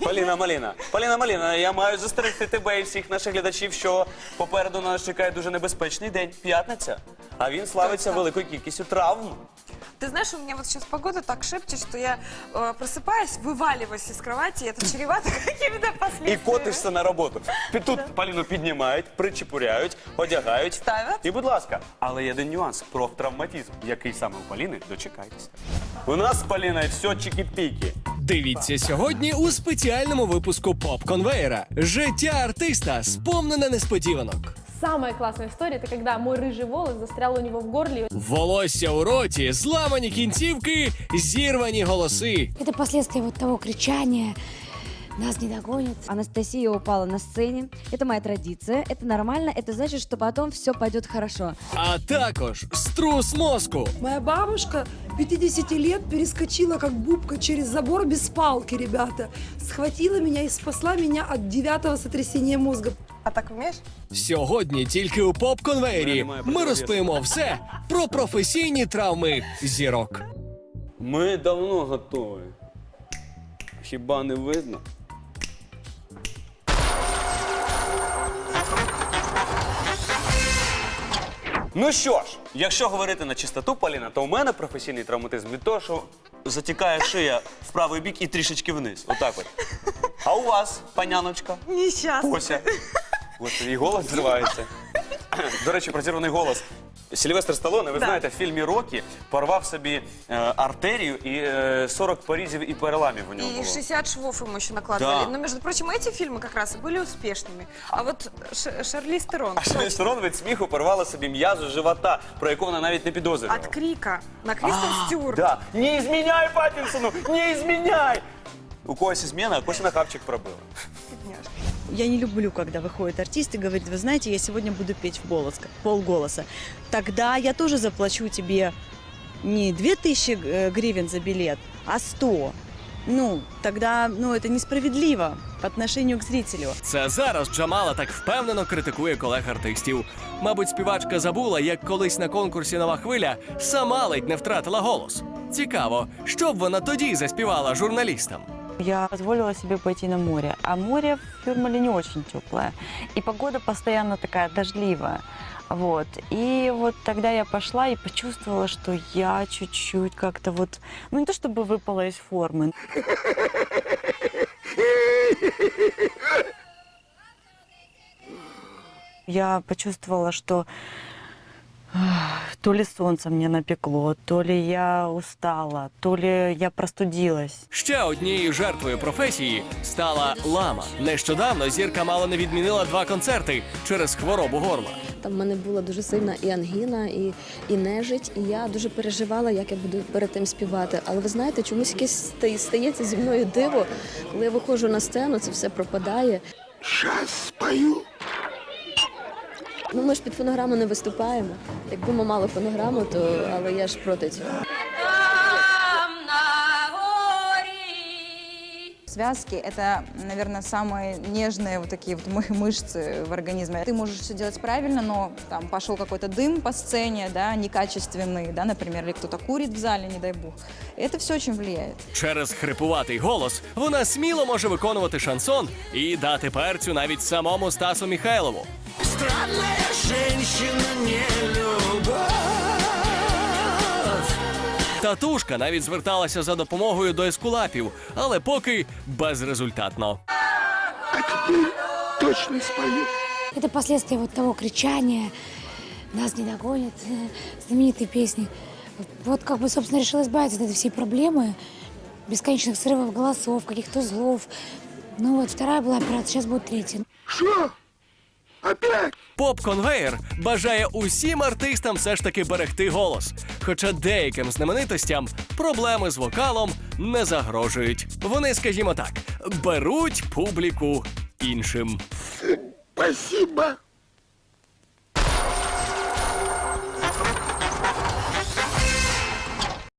Поліна Маліна. Поліна Маліна, я маю застерегти тебе і всіх наших глядачів, що попереду нас чекає дуже небезпечний день, п'ятниця. А він славиться великою кількістю травм. Ты знаешь, у меня вот сейчас погода так шепчет, что я э, просыпаюсь, вываливаюсь из кровати, и это чревато какими-то І последствиями. котишся на роботу. Під- Тут Поліну піднімають, причепуряють, одягають. Ставлять. І, будь ласка, але є один нюанс про травматизм, який саме у Поліни, дочекайтеся. У нас з Поліною все чики-піки. Дивіться сьогодні у спеціальному випуску поп конвейера. Життя артиста сповнене несподіванок. Самая классная история это когда мой рыжий волос застрял у него в горле. Волосся у роті, зламані кінцівки, зірвані голоси. Это последствия вот того кричания. Нас не догонят. Анастасия упала на сцене. Это моя традиция. Это нормально. Это значит, что потом все пойдет хорошо. А також струс мозку. Моя бабушка 50 лет перескочила как бубка через забор без палки, ребята. Схватила меня и спасла меня от девятого сотрясения мозга. А так умеешь? Сьогодні тільки у поп конвейері Немає ми противовесу. розповімо все про професійні травми зірок. Ми давно готові. Хіба не видно? Ну що ж, якщо говорити на чистоту, Поліна, то у мене професійний травматизм від того, що затікає шия в правий бік і трішечки вниз. Отак от. А у вас, паняночка, Нещасно. Ося. От і голос зривається. До речі, про зірваний голос. Сильвестр Сталоне, ви Да. знаєте, в фільмі Рокі порвав собі е, артерію і е, 40 порізів і переламів у нього И було. 60 швов ему еще накладывали. Да. Но, между прочим, эти фильмы как раз и были успешными. А вот Ш- Шарлиз Терон А Шарліз Терон від сміху порвала собі м'язу живота, про яку вона навіть не підозрювала. от крика на Кристен Стюарт. Да. Не изменяй Паттинсону! Не изменяй! У когось зміна, а когось на хапчик пробила. Бедняжка. Я не люблю, когда выходит артист и говорит, вы знаете, я сегодня буду петь в голос, полголоса. Тогда я тоже заплачу тебе не 2000 э, гривен за билет, а 100. Ну, тогда, ну, это несправедливо по отношению к зрителю. Це зараз Джамала так впевнено критикує колег артистів. Мабуть, співачка забула, як колись на конкурсі Нова хвиля сама ледь не втратила голос. Цікаво, що б вона тоді заспівала журналістам. Я позволила себе пойти на море, а море в Юрмале не очень теплое. И погода постоянно такая дождливая. Вот. И вот тогда я пошла и почувствовала, что я чуть-чуть как-то вот, ну не то чтобы выпала из формы. Я почувствовала, что то ли солнце мне напекло, то ли я устала, то ли я простудилась. Ще однією жертвою професії стала лама. Нещодавно зірка мало не відмінила два концерти через хворобу горла. Там в мене була дуже сильна і ангіна, і, і нежить, і я дуже переживала, як я буду перед тим співати. Але ви знаєте, чомусь якесь стається зі мною диво, коли я виходжу на сцену, це все пропадає. Сейчас спою. Ну ми ж під фонограму не виступаємо. Якби ми мали фонограму, то але я ж проти цього. Связки – это, наверное, самые нежные вот такие вот мы- мышцы в организме. Ты можешь все делать правильно, но там пошел какой-то дым по сцене, да, некачественный, да, например, или кто-то курит в зале, не дай бог. Это все очень влияет. Через хрипуватий голос вона сміло може виконувати шансон і дати перцю навіть самому Стасу Міхайлову. Странная женщина не любовь. Татушка навіть зверталася за допомогою до ескулапів, але поки безрезультатно. А теперь точно спою. Это последствия вот того кричания. Нас не догонят. Знаменитой песни. Вот как бы, собственно, решила избавиться от этой всей проблемы. Бесконечных срывов голосов, каких-то злов. Ну вот, вторая была операция, сейчас будет третья. Что? Опять? Поп-конвейер бажає усім артистам все ж таки берегти голос. Хоча деяким знаменитостям проблеми з вокалом не загрожують. Вони, скажімо так, беруть публіку іншим. Спасибо.